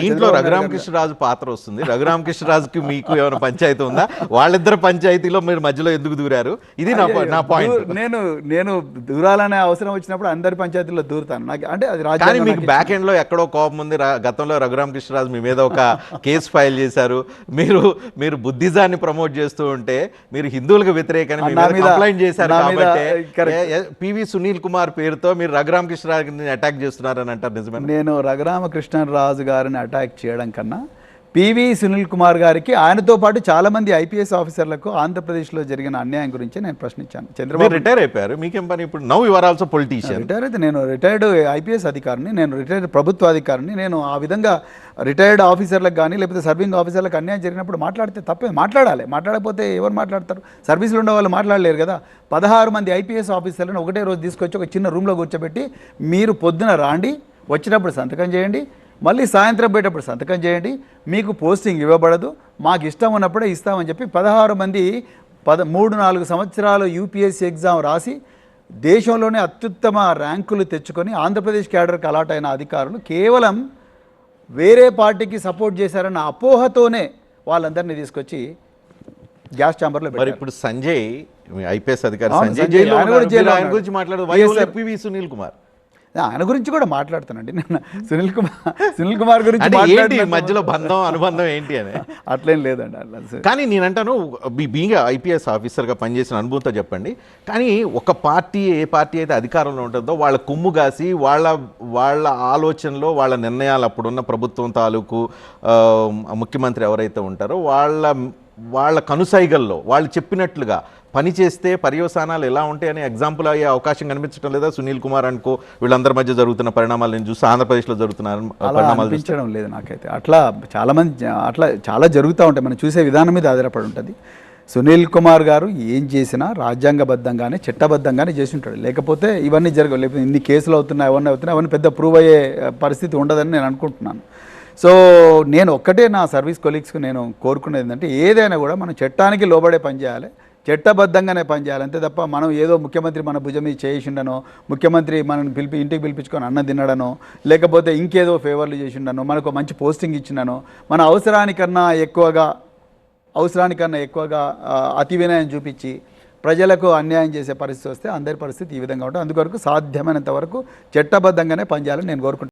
దీంట్లో రఘురామకృష్ణరాజు పాత్ర వస్తుంది. రఘురామకృష్ణరాజుకి మీకు ఏమైనా పంచాయతీ ఉందా? వాళ్ళిద్దరు పంచాయతీలో మీరు మధ్యలో ఎందుకు దూరారు? ఇది నా పాయింట్ నేను నేను దూరాలనే అవసరం వచ్చినప్పుడు అందరి పంచాయతీల్లో దూరుతాను. నాకు అంటే అది కానీ మీకు బ్యాక్ ఎండ్లో ఎక్కడో కోపం ఉంది. గతంలో రఘురామకృష్ణరాజు మీ మీద ఒక కేసు ఫైల్ చేశారు. మీరు మీరు బుద్ధిజాన్ని ప్రమోట్ చేస్తూ ఉంటే మీరు హిందువులకు వ్యతిరేకంగా కంప్లైంట్ చేశారు కాబట్టి. పివి సునీల్ కుమార్ పేరుతో మీరు రఘురామకృష్ణరాజుని అటాక్ చేస్తున్నారని అంటారు నిజమే నేను రఘురామకృష్ణరాజు గారిని అటాక్ చేయడం కన్నా పివి సునీల్ కుమార్ గారికి ఆయనతో పాటు చాలా మంది ఐపీఎస్ ఆఫీసర్లకు ఆంధ్రప్రదేశ్లో జరిగిన అన్యాయం గురించి నేను ప్రశ్నించాను. చంద్రబాబు రిటైర్ అయిపోయారు. మీకేం పని? ఇప్పుడు now your also politician. Retire అయితే నేను రిటైర్డ్ ఐపీఎస్ అధికారిని నేను రిటైర్డ్ ప్రభుత్వ అధికారిని నేను ఆ విధంగా రిటైర్డ్ ఆఫీసర్లకు కానీ లేకపోతే సర్వింగ్ ఆఫీసర్లకు అన్యాయం జరిగినప్పుడు మాట్లాడితే తప్పే మాట్లాడాలి. మాట్లాడకపోతే ఎవరు మాట్లాడతారు? సర్వీసులో ఉన్న వాళ్ళు మాట్లాడలేరు కదా. పదహారు మంది ఐపీఎస్ ఆఫీసర్లను ఒకటే రోజు తీసుకొచ్చి ఒక చిన్న రూమ్లో కూర్చోబెట్టి మీరు పొద్దున రాండి వచ్చినప్పుడు సంతకం చేయండి మళ్ళీ సాయంత్రం పోయేటప్పుడు సంతకం చేయండి మీకు పోస్టింగ్ ఇవ్వబడదు మాకు ఇష్టం ఉన్నప్పుడే ఇస్తామని చెప్పి పదహారు మంది పద మూడు నాలుగు సంవత్సరాలు యూపీఎస్సీ ఎగ్జామ్ రాసి దేశంలోనే అత్యుత్తమ ర్యాంకులు తెచ్చుకొని ఆంధ్రప్రదేశ్ క్యాడర్కి అలాట్ అయిన అధికారులు కేవలం వేరే పార్టీకి సపోర్ట్ చేశారన్న అపోహతోనే వాళ్ళందరినీ తీసుకొచ్చి గ్యాస్ ఛాంబర్లో మరి ఇప్పుడు సంజయ్ ఐపీఎస్ అధికారి సంజయ్. గురించి మాట్లాడదు sir. పివి సునీల్ కుమార్ ఆయన గురించి కూడా మాట్లాడుతానండి. నేను సునీల్ కుమార్ సునీల్ కుమార్ గురించి మధ్యలో బంధం అనుబంధం ఏంటి అని? అట్లేం లేదండి అట్లా కానీ నేనంటాను బీయింగ్ ఐపీఎస్ ఆఫీసర్గా పనిచేసిన అనుభవంతో చెప్పండి. కానీ ఒక పార్టీ ఏ పార్టీ అయితే అధికారంలో ఉంటుందో వాళ్ళ కుమ్ము కాసి వాళ్ళ వాళ్ళ ఆలోచనలో వాళ్ళ నిర్ణయాలు అప్పుడున్న ప్రభుత్వం తాలూకు ముఖ్యమంత్రి ఎవరైతే ఉంటారో వాళ్ళ వాళ్ళ కనుసైగల్లో వాళ్ళు చెప్పినట్లుగా పని చేస్తే పర్యవసానాలు ఎలా ఉంటాయనే ఎగ్జాంపుల్ అయ్యే అవకాశం కనిపించడం లేదా సునీల్ కుమార్ అనుకో వీళ్ళందరి మధ్య జరుగుతున్న పరిణామాలు నేను చూస్తే ఆంధ్రప్రదేశ్లో జరుగుతున్న అలా పరిణామాలు చూస్తే. అనిపించడం లేదు నాకైతే. అట్లా చాలా మంది జ- అట్లా చాలా జరుగుతూ ఉంటాయి. మనం చూసే విధానం మీద ఆధారపడి ఉంటుంది. సునీల్ కుమార్ గారు ఏం చేసినా రాజ్యాంగబద్ధంగానే చట్టబద్ధంగానే చేసి ఉంటాడు లేకపోతే ఇవన్నీ జరగవు. లేకపోతే ఇన్ని కేసులు అవుతున్నాయి అవన్నీ అవుతున్నాయి అవన్నీ పెద్ద ప్రూవ్ అయ్యే పరిస్థితి ఉండదని నేను అనుకుంటున్నాను. సో నేను ఒక్కటే నా సర్వీస్ కొలీగ్స్కి నేను కోరుకునేది ఏంటంటే ఏదైనా కూడా మనం చట్టానికి లోబడే పని చేయాలి చట్టబద్ధంగానే పనిచేయాలి అంతే తప్ప మనం ఏదో ముఖ్యమంత్రి మన భుజం మీద చేసిండనో ముఖ్యమంత్రి మనల్ని పిలిపి ఇంటికి పిలిపించుకొని అన్నం తినడనో లేకపోతే ఇంకేదో ఫేవర్లు చేసిండనో మనకు మంచి పోస్టింగ్ ఇచ్చిండనో మన అవసరానికన్నా ఎక్కువగా అవసరానికన్నా ఎక్కువగా అతి వినయం చూపించి ప్రజలకు అన్యాయం చేసే పరిస్థితి వస్తే అందరి పరిస్థితి ఈ విధంగా ఉంటుంది. అందువరకు సాధ్యమైనంత వరకు చట్టబద్ధంగానే పనిచేయాలని నేను కోరుకుంటున్నాను.